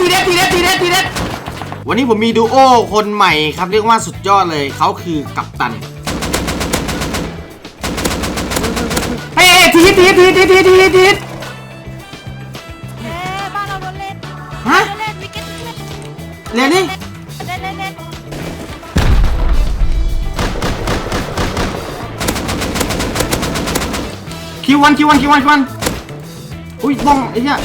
ทีเด็ดทีเด็ดทีเด็ดทีเด็ดวันนี้ผมมีดูโอคนใหม่ครับเรียกว่าสุดยอดเลยเขาคือกัปตันเฮ้ยทีทีทีทีทีทีทีเอ๊ะบ้านเราโดนเล่นฮะเล่นวิกเก็ตเล่นนี่เล่นเล่นเล่นคิววันคิววันคิววันคิววันอุ้ยบ้องไอ้เหี้ย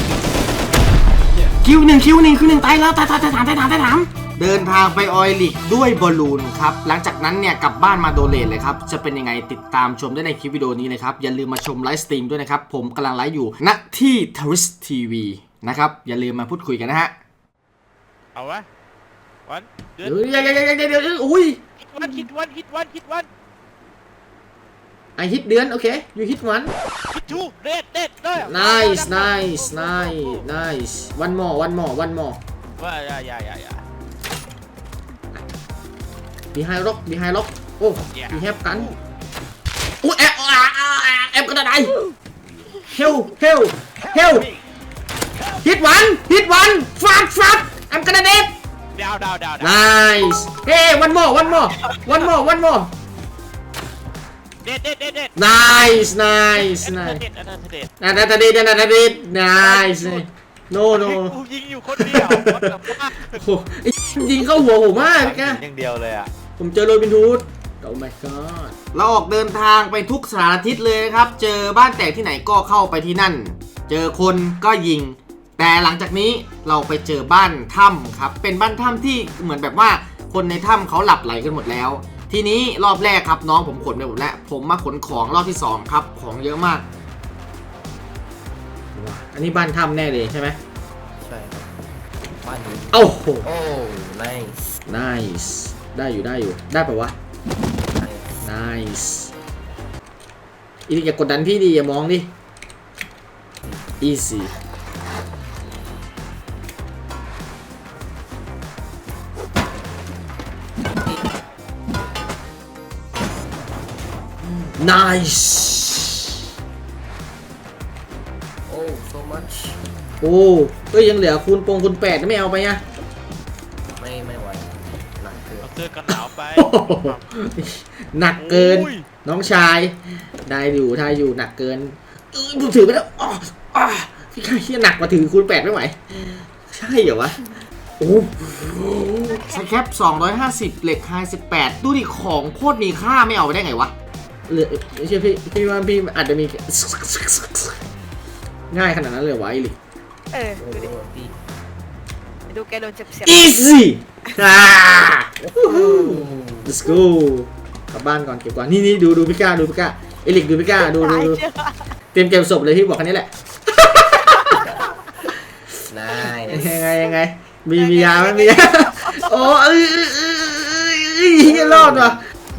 คิวหนึ่งคิวหนึ่งคิวหนึ่งตายแล้วตายตายตายถามตายถามตายถามเดินทางไปออยลิกด้วยบอลลูนครับ หลังจากนั้นเนี่ยกลับบ้านมาโดเลทเลยครับ จะเป็นยังไงติดตามชมได้ในคลิปวิดีโอนี้เลยครับ อย่าลืมมาชมไลฟ์สตรีมด้วยนะครับ ผมกำลังไลฟ์อยู่ณที่ทวิสทีวีนะครับ อย่าลืมมาพูดคุยกันนะฮะ เอาวะวันเดือนเดี๋ยวเดี๋ยวเดี๋ยวเดี๋ยวเดี๋ยวอุ้ยฮิตวันฮิตวันฮิตวันฮิตวัน ไอฮิตเดือนโอเคยูฮิตวันฮิตทูเด็ดเด็ดเด้อ nice nice nice nice one more one more one more ว่าอย่าอย่าอย่าอย่า behind rock behind rock โอ้ Yeah. we have กันโอ้แอบอ่าอ่าอ่าแอบกระดาษ help help help hit one hit one fast fast I'm gonna dead ดาวดาวดาวดาว nice hey one more one more one more one more เด็ดเด็ดเด็ดเด็ด nice nice อันนั้น nice เด็ดอันนั้นเด็ดนาตาดีนาตาดี nice no no กูยิงอยู่คนเดียวแบบว่าโอ้โหไอ้ยิงเข้าหัวผมมากพี่แกอย่างเดียวเลยอะผมเจอโรบินฮูดโอ้ my god เราออกเดินทางไปทุกสถานทิศเลยนะครับ เจอบ้านแตกที่ไหนก็เข้าไปที่นั่น เจอคนก็ยิง แต่หลังจากนี้เราไปเจอบ้านถ้ำครับ เป็นบ้านถ้ำที่เหมือนแบบว่าคนในถ้ำเขาหลับไหลกันหมดแล้ว ทีนี้รอบแรกครับน้องผมขนไปหมดแล้วผมมาขนของรอบที่สองครับ ของเยอะมากว้าอันนี้บ้านถ้ำแน่เลยใช่ไหมใช่ครับบ้านนี้โอ้โหโอ้ nice nice ได้อยู่ได้อยู่ได้ปะวะ nice nice อีนี่อย่ากดดันพี่ดิอย่ามองดิ easy nice โอ้ so much โอ้ก็ยังเหลือคูณปงคูณแปดไม่เอาไปอะไม่ไม่ไหวหนักเกินเอาเสื้อกันหนาวไปโอ้โหหนักเกินโอ้ยน้องชาย ได้อยู่ได้อยู่หนักเกินเอ้ยผมถือไปแล้วอ๋ออ๋อพี่ข้าเฮียหนักกว่าถือคูณแปดไม่ไหว ใช่เหรอวะ โอ้สแคป250 เหล็กไฮ18 ดูดิของโคตรมีค่าไม่เอาไปได้ไงวะ เหลือไม่ใช่พี่พี่ว่าพี่อาจจะมี ง่ายขนาดนั้นเลยวะไอ้ลิเออโอ้ดูดิพี่ดูแกโดนเจ็บเสียบ easy อ่า let's go กลับบ้านก่อนเก็บก่อนนี่นี่ดูดูพี่ก้าดูพี่ก้าเอลิกดูพี่ก้าดูดูตายดูเชื่อเตรียมเก็บศพเลยพี่บอกแค่นี้แหละ nice ยังไงยังไงมีมียาไหมมียาโอ้เอ้ยเอ้ยเอ้ยเอ้ยเอ้ยเฮ้ยรอดว่ะ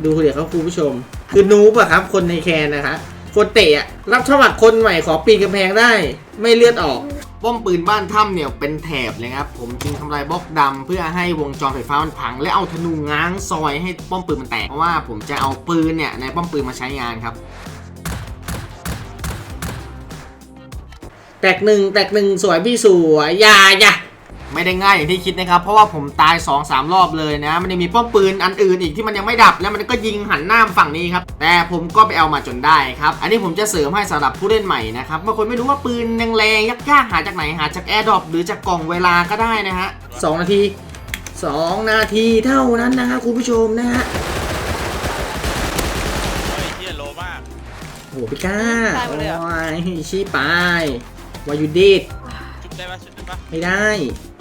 ดูเดี๋ยวครับคุณผู้ชม คือนูบอะครับ คนในแคนนะคะคนเตะอะรับสมัครคนใหม่ขอปีนกำแพงได้ ไม่เลือดออก ป้อมปืนบ้านถ้ำเนี่ยเป็นแถบเลยครับ ผมจึงทำลายบล็อกดำเพื่อให้วงจรไฟฟ้ามันพัง และเอาธนูง้างซอยให้ป้อมปืนมันแตก เพราะว่าผมจะเอาปืนเนี่ยในป้อมปืนมาใช้งานครับ แตกหนึ่งแตกหนึ่งสวยพี่สวยอย่าอย่า ไม่ได้ง่ายอย่างที่คิดนะครับ เพราะว่าผมตาย2อสรอบเลยนะ มันยังมีป้อมปืนอันอื่นอีกที่มันยังไม่ดับ แล้วมันก็ยิงหันหน้ามาฝั่งนี้ครับ แต่ผมก็ไปเอามาจนได้ครับ อันนี้ผมจะเสริมให้สำหรับผู้เล่นใหม่นะครับบางคนไม่รู้ว่าปืนแรงๆยากๆหาจากไหนหาจากแอร์ดรอปหรือจากกล่องเวลาก็ได้นะฮะสองนาทีสองนาทีเท่านั้นนะฮะคุณผู้ชมนะฮะเฮ้ยเฮียโลมากโอ้โหพี่ก้าโอ้ยชี้ไปวายูดิดชุบได้ปะชุบได้ปะไม่ได้ไม่ได้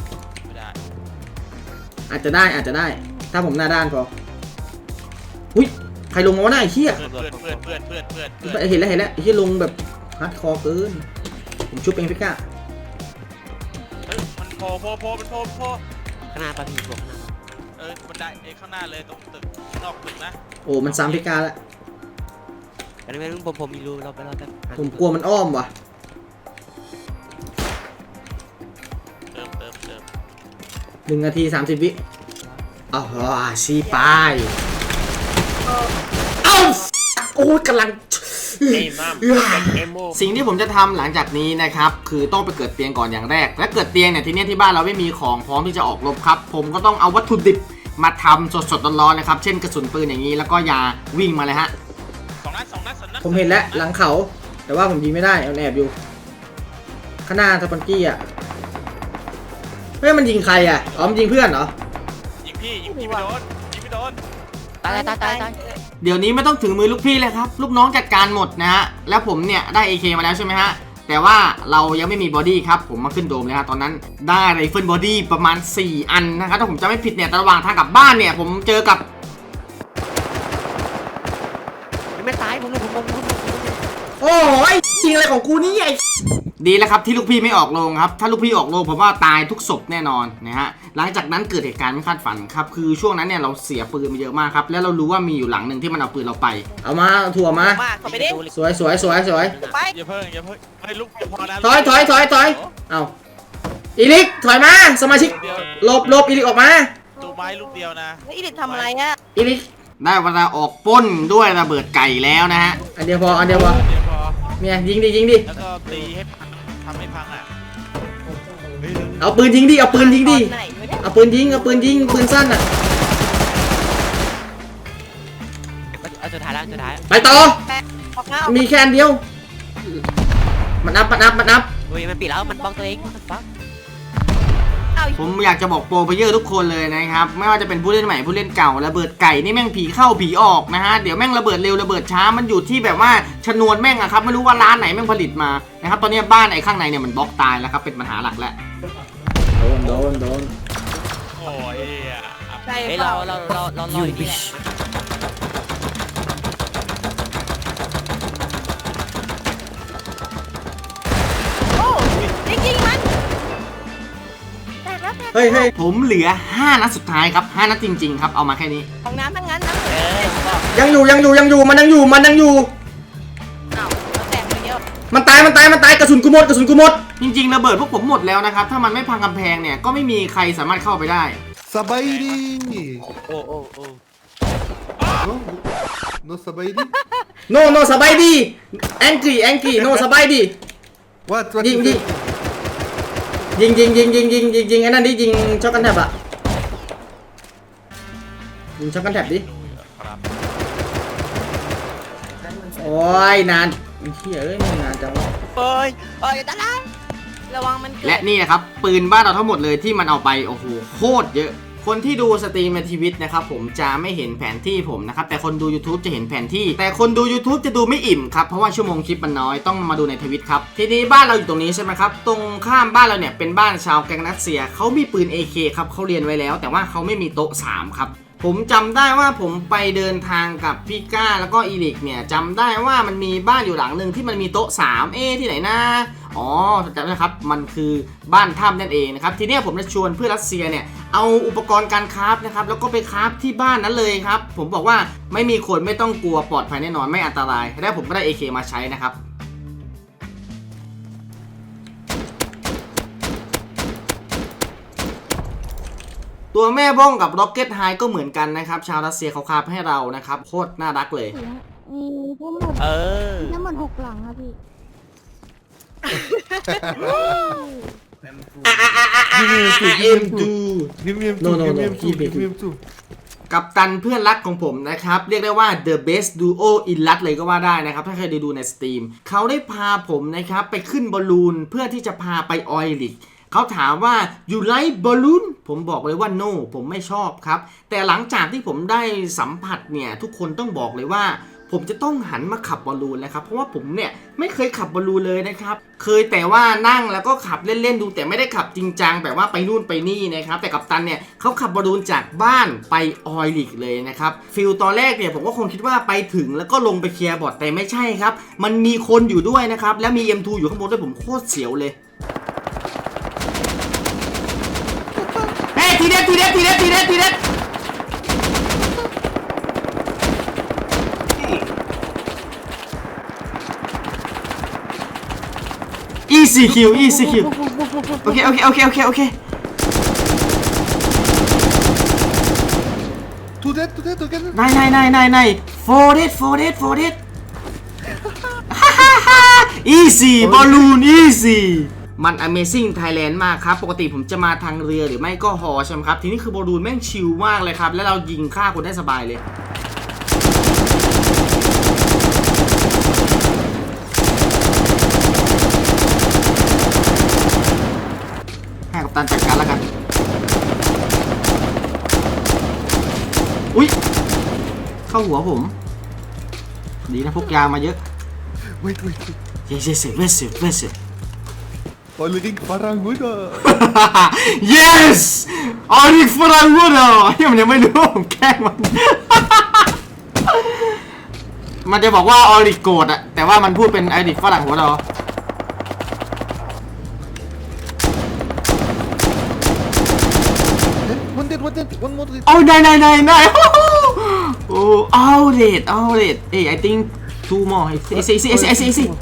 อาจจะได้อาจจะได้ ถ้าผมหน้าด้านพออุ้ยใครลงมาวะหน้าไอ้เหี้ยเพื่อนเพื่อนเพื่อนเพื่อนเพื่อนเพื่อนเพื่อนเห็นแล้วเห็นแล้วไอ้เหี้ยลงแบบฮาร์ดคอร์เกินผมชุบเองพี่ก้าเฮ้ยมันโผล่โผล่โผล่มันโผล่โผล่ข้างหน้าปะพี่บอกข้างหน้าปะเออบันไดเอ้ยข้างหน้าเลยตรงตึกนอกตึกนะโอ้มันซ้ำพี่ก้าแล้วอันนี้ไม่รู้ผมผมมีรูเราไปเราไปผมกลัวมันอ้อมว่ะ หนึ่งนาทีสามสิบวิอ้าวชีไปเอ้าโอ้ยกำลังไอ้น้ำเอโมสิ่งที่ผมจะทำหลังจากนี้นะครับ คือต้องไปเกิดเตียงก่อนอย่างแรก และเกิดเตียงเนี่ยทีเนี้ยที่บ้านเราไม่มีของพร้อมที่จะออกรบครับ ผมก็ต้องเอาวัตถุดิบมาทำสดๆร้อนๆนะครับ เช่นกระสุนปืนอย่างนี้แล้วก็ยาวิ่งมาเลยฮะสองนัดสองนัดสองนัดผมเห็นแล้วหลังเขา แต่ว่าผมยิงไม่ได้แอบอยู่ข้างหน้าสปอนกี้อะเฮ้ยมันยิงใครอะอ๋อมันยิงเพื่อนเหรอ ยิงพี่ยิงพี่ไม่โดนยิงไม่โดนตายตายตายตายเดี๋ยวนี้ไม่ต้องถึงมือลูกพี่เลยครับ ลูกน้องจัดการหมดนะฮะ แล้วผมเนี่ยได้ AK มาแล้วใช่ไหมฮะ แต่ว่าเรายังไม่มีบอดี้ครับ ผมมาขึ้นโดมเลยฮะตอนนั้นได้ไรเฟิลบอดี้ประมาณ 4 อันนะครับ ถ้าผมจะไม่ผิดเนี่ยแต่ระหว่างทางกลับบ้านเนี่ย ผมเจอกับไม่ตายผมผมผมผมโอ้ยจริงอะไรของกูนี่ไอ้ ดีแล้วครับที่ลูกพี่ไม่ออกโรงครับ ถ้าลูกพี่ออกโรงผมว่าตายทุกศพแน่นอนนะฮะหลังจากนั้นเกิดเหตุการณ์ไม่คาดฝันครับคือช่วงนั้นเนี่ยเราเสียปืนไปเยอะมากครับแล้วเรารู้ว่ามีอยู่หลังหนึ่งที่มันเอาปืนเราไป เอามาถั่วมา มากเข้าไปดิสวยสวยสวยสวยไปอย่าเพิ่งอย่าเพิ่งให้ลูกพอแล้วถอยถอยถอยถอยเอาอีลิกถอยมาสมาชิกเดียวหลบหลบอีลิกออกมาตูไม้ลูกเดียวนะแล้วอีดิททำอะไรอะอีลิกได้เวลาออกปล้นด้วยระเบิดไก่แล้วนะฮะอันเดียวพออันเดียวพอเดียวพอเนี่ยยิงดิยิงดิแล้วก็ตีให้พัง ทำให้พังอะเฮ้ยเอาปืนยิงดิเอาปืนยิงดิตอนไหนวะเนี่ยเอาปืนยิงเอาปืนยิงปืนสั้นอะเอาสุดท้ายแล้วสุดท้ายไปต่อแปะออกมาออกมีแค่อันเดียว มันอัพมันอัพมันอัพเฮ้ยมันปิดแล้วมันบล็อกตัวเองมันบล็อกเอา ผมอยากจะบอกโปรเพลเยอร์ทุกคนเลยนะครับ ไม่ว่าจะเป็นผู้เล่นใหม่ผู้เล่นเก่าระเบิดไก่นี่แม่งผีเข้าผีออกนะฮะเดี๋ยวแม่งระเบิดเร็วระเบิดช้ามันอยู่ที่แบบว่าชนวนแม่งอะครับไม่รู้ว่าร้านไหนแม่งผลิตมานะครับตอนนี้บ้านไอ้ข้างในเนี่ยมันบล็อกตายแล้วครับเป็นปัญหาหลักแล้วโดนโดนโดนโอ้ยอะใจเฮ้ยเปเราล่าเราเราเราเราอย่างนี้แหละ เฮ้ยเฮ้ยผมเหลือ 5 นัดสุดท้ายครับ 5 นัดจริง ๆ ครับ เอามาแค่นี้ ของน้ำทั้งนั้นนะเออบอกยังอยู่ยังอยู่ยังอยู่มันยังอยู่มันยังอยู่อ้าวแล้วแตกไปเดียวมันตายมันตายมันตายกระสุนกูหมดกระสุนกูหมด จริงๆระเบิดพวกผมหมดแล้วนะครับ ถ้ามันไม่พังกำแพงเนี่ย ก็ไม่มีใครสามารถเข้าไปได้ Sabairi! โอ้โอ้โอ้ No? No Sabairi? no no สบายดี angry angry no สบายดี What? What? Ding, is ding. it? ยิงยิงยิงยิงยิงยิงยิงไอ้นั่นดิยิงช็อกกันแทบอะยิงช็อกกันแทบดิโอ้ยนานเฮียเอ้ยมันนานจังวะเฮ้ยเฮ้ยตาลายระวังมันเกิด และนี่นะครับ ปืนบ้านเราทั้งหมดเลยที่มันเอาไป โอ้โห โคตรเยอะ คนที่ดูสตรีมในทีวิตนะครับผมจะไม่เห็นแผนที่ผมนะครับแต่คนดู YouTube จะเห็นแผนที่ แต่คนดู YouTube จะดูไม่อิ่มครับเพราะว่าชั่วโมงคลิปมันน้อยต้องมาดูในทวิตครับทีนี้บ้านเราอยู่ตรงนี้ใช่ไหมครับตรงข้ามบ้านเราเนี่ยเป็นบ้านชาวแกงนัสเซียเขามีปืน AK ครับเขาเรียนไว้แล้ว แต่ว่าเขาไม่มีโต๊ะสามครับ ผมจำได้ว่าผมไปเดินทางกับพี่ก้าแล้วก็อีลิกเนี่ยจำได้ว่ามันมีบ้านอยู่หลังหนึ่งที่มันมีโต๊ะ3เอที่ไหนนะอ๋อจำได้ครับ มันคือบ้านถ้ำนั่นเองนะครับ ทีนี้ผมจะชวนเพื่อนรัสเซียเนี่ยเอาอุปกรณ์การคราฟนะครับ แล้วก็ไปคราฟที่บ้านนั้นเลยครับ ผมบอกว่าไม่มีคนไม่ต้องกลัวปลอดภัยแน่นอนไม่อันตราย และผมก็ได้ AK มาใช้นะครับ ตัวแม่บ้องกับ Rocket High ก็เหมือนกันนะครับ ชาวรัสเซียเขาคราฟให้เรานะครับ โคตรน่ารักเลย มีทั้งหมดเออ ทั้งหมดหกหลังครับพี่เอ็มดู Give me M2, No, no, give me no, M2, keep it, give me M2. กับตันเพื่อนรักของผมนะครับ เรียกได้ว่า the best duo in รัฐเลยก็ว่าได้นะครับ ถ้าใครได้ดูในสตรีม เขาได้พาผมนะครับ ไปขึ้นบอลลูนเพื่อที่จะพาไปออยลิก เขาถามว่า you like balloon ผมบอกเลยว่า no ผมไม่ชอบครับ แต่หลังจากที่ผมได้สัมผัสเนี่ย ทุกคนต้องบอกเลยว่า ผมจะต้องหันมาขับบอลลูนแล้วครับ เพราะว่าผมเนี่ยไม่เคยขับบอลลูนเลยนะครับ เคยแต่ว่านั่งแล้วก็ขับเล่นๆดูแต่ไม่ได้ขับจริงจังแบบว่าไปนู่นไปนี่นะครับ แต่กับตันเนี่ยเขาขับบอลลูนจากบ้านไปออยลิกเลยนะครับฟิลตอนแรกเนี่ยผมก็คงคิดว่าไปถึงแล้วก็ลงไปเคลียร์บอร์ดแต่ไม่ใช่ครับ มันมีคนอยู่ด้วยนะครับ แล้วมี M2 อยู่ข้างบนด้วยผมโคตรเสียวเลยเฮ้ย ทีเด็ดทีเด็ดทีเด็ดทีเด็ดทีเด็ด easy kill easy kill โอเคโอเคโอเคโอเคโอเค Two dead, two dead, together. นายนายนายนายนาย for it for it for it easy บอลลูน easy มัน Amazing Thailand มากครับ ปกติผมจะมาทางเรือหรือไม่ก็หอใช่ไหมครับ ทีนี้คือบอลลูนแม่งชิลมากเลยครับ แล้วเรายิงฆ่าคนได้สบายเลย ให้กับตันจัดการแล้วกัน อุ๊ยเข้าหัวผม ดีนะพกยามาเยอะ Wait, wait, wait. yes yes yes yes yes yes Following Faranguda. yes ออริกฝรั่งวุ้ดเหรอเฮ้ยมันยังไม่รู้ผมแกล้งมัน มันจะบอกว่าออริกโกรธอะแต่ว่ามันพูดเป็นไอริกฝรั่งหัวเราะ Eh, One dead, one dead, one more dead. โอ้ได้ได้ได้ได้โอ้เอาเดดเอาเดดเอ้ย I think two more ไอ้ไอ้ไอ้ไอ้ไอ้ไอ้ไอ้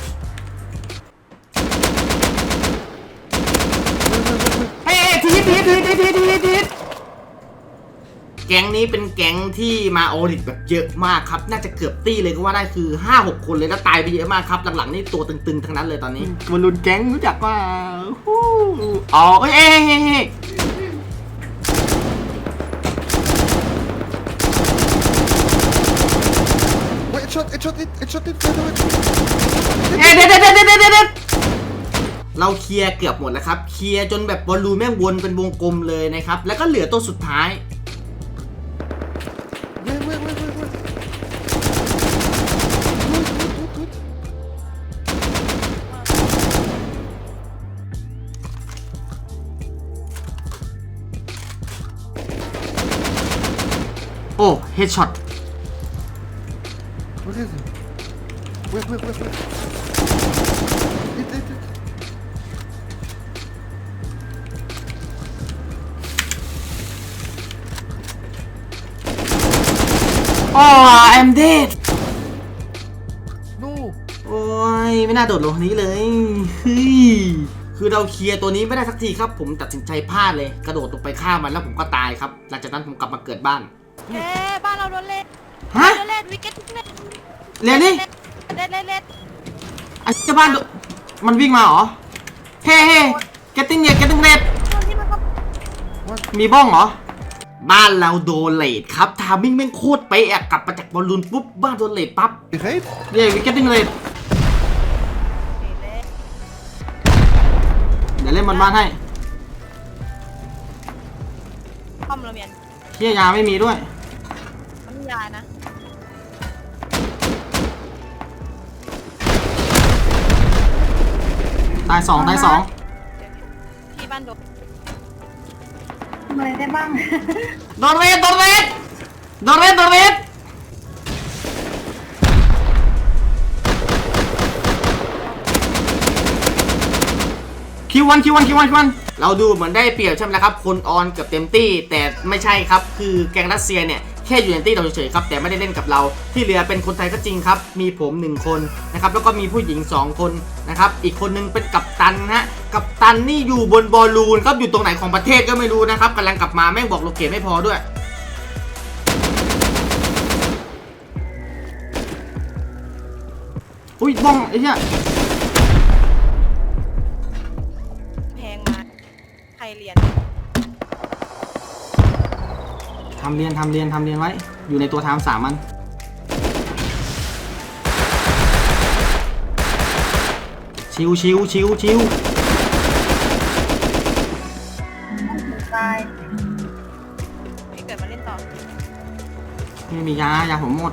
เฮ้ย ทีทีทีทีทีทีทีแก๊งนี้เป็นแก๊งที่มาออริดแบบเยอะมากครับ น่าจะเกือบตี้เลยก็ว่าได้คือ 5-6 คนเลยแล้วตายไปเยอะมากครับ หลังๆนี่ตัวตึงๆ ทั้งนั้นเลยตอนนี้บอลลูนแก๊งรู้จักว่าฮู้อ๋อเอ้ยเอ้ยเอ้ยเอ้ย Wait, it shot, it shot, it, it shot it, right away. เอ๊ะเด็ดเด็ดเด็ดเด็ดเด็ด เราเคลียร์เกือบหมดแล้วครับ เคลียร์จนแบบบอลลูนแม่งวนเป็นวงกลมเลยนะครับ แล้วก็เหลือตัวสุดท้ายโอ้เฮดช็อต What is it? Wait, wait, wait, wait. ไม่น่าโดดลงนี้เลยเฮ้ยคือเราเคลียร์ตัวนี้ไม่ได้สักทีครับ ผมตัดสินใจพลาดเลย กระโดดลงไปฆ่ามันแล้วผมก็ตายครับ หลังจากนั้นผมกลับมาเกิดบ้านเอ๊ะบ้านเราโดนเล่นฮะโดนเล่นวิกเก็ตเล่นเรียนนี่เล่นเล่นเล่นไอ้เจ้าบ้านโดมันวิ่งมาเหรอเฮ้เฮ้ getting red getting red ตอนที่มันก็มีบ้องเหรอบ้านเราโดนเลดครับทามิ่งแม่งโคตรเป๊ะอะกลับมาจากบอลลูนปุ๊บบ้านโดนเลดปั๊บ Behind? เย้วิกเก็ตติ้งเลด บอลบ้านให้คอมเราเมียนเที่ยยาไม่มีด้วยมันมียานะตายสองตายสองที่บ้านโดนทำอะไรได้บ้าง โดนเรดโดนเรดโดนเรดโดนเรด คิววันคิววันคิววันคิววันเราดูเหมือนได้เปรียบใช่ไหมครับคนออนเกือบเต็มตี้ แต่ไม่ใช่ครับ คือแกงรัสเซียเนี่ยแค่อยู่ในตี้เราเฉยๆครับแต่ไม่ได้เล่นกับเรา ที่เหลือเป็นคนไทยก็จริงครับ มีผมหนึ่งคนนะครับแล้วก็มีผู้หญิงสองคนนะครับอีกคนนึงเป็นกัปตันนะฮะกัปตันนี่อยู่บนบอลลูนครับอยู่ตรงไหนของประเทศก็ไม่รู้นะครับกำลังกลับมาแม่งบอกโลเคทไม่พอด้วยอุ้ยบ้องไอ้เนี่ย ทำเรียนทำเรียนทำเรียนไว้ อยู่ในตัวทามสามมัน ชิวชิวชิวชิวตายไม่เกิดมาเล่นต่อ ไม่มียายาผมหมด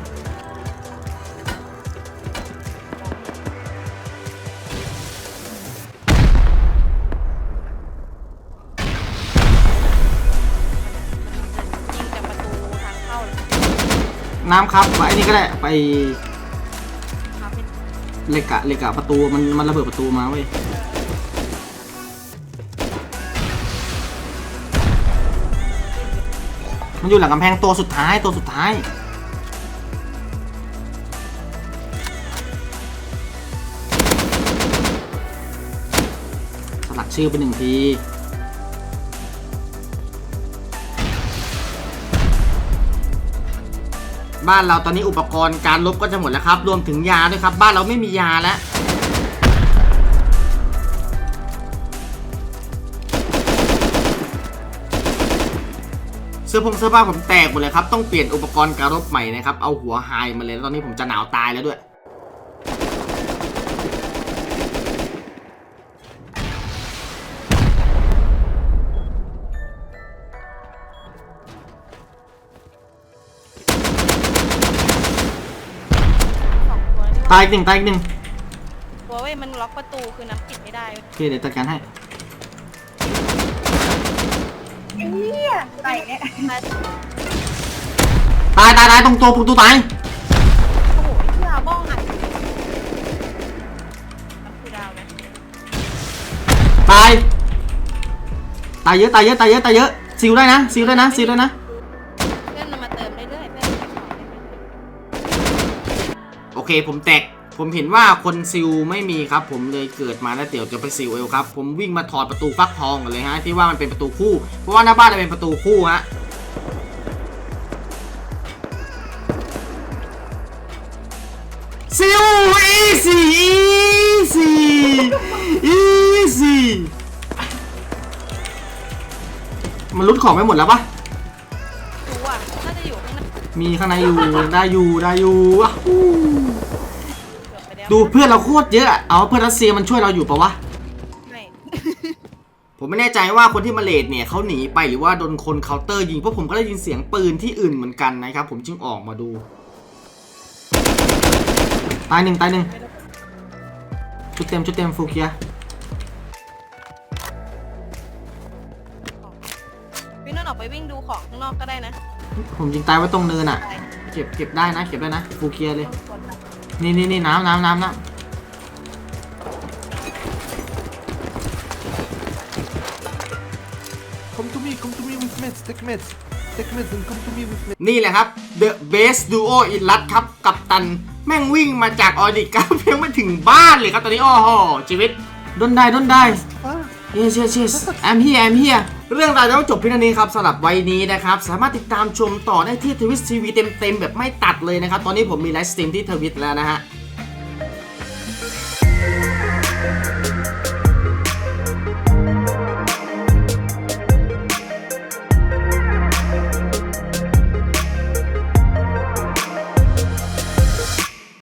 น้ำครับไอ้นี่ก็ได้ไปครับเป็นเหล็กอะเหล็กอะประตูมันมันระเบิดประตูมาเว้ยมันอยู่หลังกำแพงตัวสุดท้ายตัวสุดท้าย สลักชื่อไปหนึ่งที บ้านเราตอนนี้อุปกรณ์การลบก็จะหมดแล้วครับ รวมถึงยาด้วยครับ บ้านเราไม่มียาแล้วเสื้อผงเสื้อผ้าผมแตกหมดเลยครับ ต้องเปลี่ยนอุปกรณ์การลบใหม่นะครับ เอาหัวหายมาเลยแล้วตอนนี้ผมจะหนาวตายแล้วด้วย ตัวนี่ตายอีกหนึ่งตายอีกหนึ่งตัวเว้ยมันล็อกประตูคือน้ำปิดไม่ได้เว้ยโอเคเดี๋ยวจัดการให้ ไอ้เหี้ยไก่เนี่ยตายตายตายตายตรงตัวประตูตาย โอ้โหไอ้เหี้ยบ้องหันน้ำคือดาวนะตาย ตายเยอะตายเยอะตายเยอะตายเยอะซิลได้นะซิลได้นะซิลได้นะ เคผมแตกผมเห็นว่าคนซิลไม่มีครับ ผมเลยเกิดมาแล้วเดี๋ยวจะไปซิลเอลครับ ผมวิ่งมาถอดประตูฟักทองกันเลยฮะที่ว่ามันเป็นประตูคู่ เพราะว่าหน้าบ้านจะเป็นประตูคู่ฮะซิลอีซี่อีซี่อีซี่มันรุดของไปหมดแล้วปะ มีข้างในอยู่ ได้อยู่ได้อยู่ว้าวเกือบไปแล้วดูเพื่อนเราโคตรเยอะอะเอาเพื่อนรัสเซียมันช่วยเราอยู่ปะวะ ไม่ผมไม่แน่ใจว่าคนที่มาเลดเนี่ยเขาหนีไปหรือว่าโดนคนเคาน์เตอร์ยิงเพราะผมก็ได้ยินเสียงปืนที่อื่นเหมือนกันนะครับ ผมจึงออกมาดู ตายหนึ่งตายหนึ่งชุดเต็มชุดเต็มฟูเคียพี่นุ่นออกไปวิ่งดูของข้างนอกก็ได้นะ ผมยิงตายไว้ตรงเนินอะไปเก็บเก็บได้นะ เก็บได้นะฟูเคียเลยต้องกดนะนี่นี่นี่น้ำน้ำน้ำน้ Come to me, come to me with meds, take meds. Take meds and come to me with meds. ำนี่แหละครับ The Best Duo in รัดครับ กับตัน แม่งวิ่งมาจากออดิก้าเพียงไม่ถึงบ้านเลยครับ ตอนนี้ โอ้โหชีวิตดนได้ดนได้ Ah, yes yes yes I'm here I'm here เรื่องราวจะจบเพียงเท่านี้ครับสำหรับไว้นี้นะครับ สามารถติดตามชมต่อได้ที่ทวิสทีวีเต็มๆ แบบไม่ตัดเลยนะครับ ตอนนี้ผมมีไลฟ์สตรีมที่ทวิตแล้วนะฮะ